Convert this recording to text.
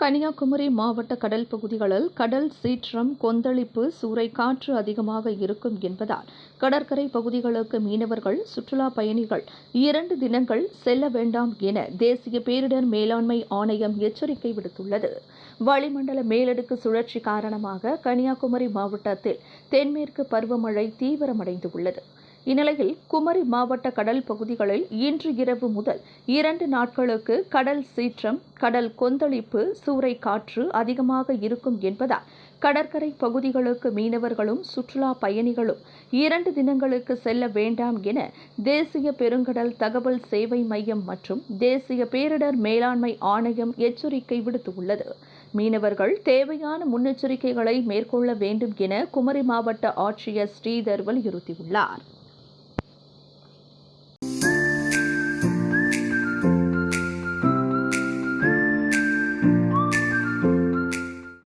கன்னியாகுமரி மாவட்ட கடல் பகுதிகளில் கடல் சீற்றம் கொந்தளிப்பு சூறைக்காற்று அதிகமாக இருக்கும் என்பதால் கடற்கரை பகுதிகளுக்கு மீனவர்கள் சுற்றுலா பயணிகள் இரண்டு தினங்கள் செல்ல வேண்டாம் என தேசிய பேரிடர் மேலாண்மை ஆணையம் எச்சரிக்கை விடுத்துள்ளது. வளிமண்டல மேலடுக்கு சுழற்சி காரணமாக கன்னியாகுமரி மாவட்டத்தில் தென்மேற்கு பருவமழை தீவிரமடைந்துள்ளது. இந்நிலையில் குமரி மாவட்ட கடல் பகுதிகளில் இன்று இரவு முதல் இரண்டு நாட்களுக்கு கடல் சீற்றம் கடல் கொந்தளிப்பு சூறை காற்று அதிகமாக இருக்கும் என்பதால் கடற்கரை பகுதிகளுக்கு மீனவர்களும் சுற்றுலா பயணிகளும் இரண்டு தினங்களுக்கு செல்ல வேண்டாம் என தேசிய பெருங்கடல் தகவல் சேவை மையம் மற்றும் தேசிய பேரிடர் மேலாண்மை ஆணையம் எச்சரிக்கை விடுத்துள்ளது. மீனவர்கள் தேவையான முன்னெச்சரிக்கைகளை மேற்கொள்ள வேண்டும் என குமரி மாவட்ட ஆட்சியர் ஸ்ரீதர் வலியுறுத்தியுள்ளார்.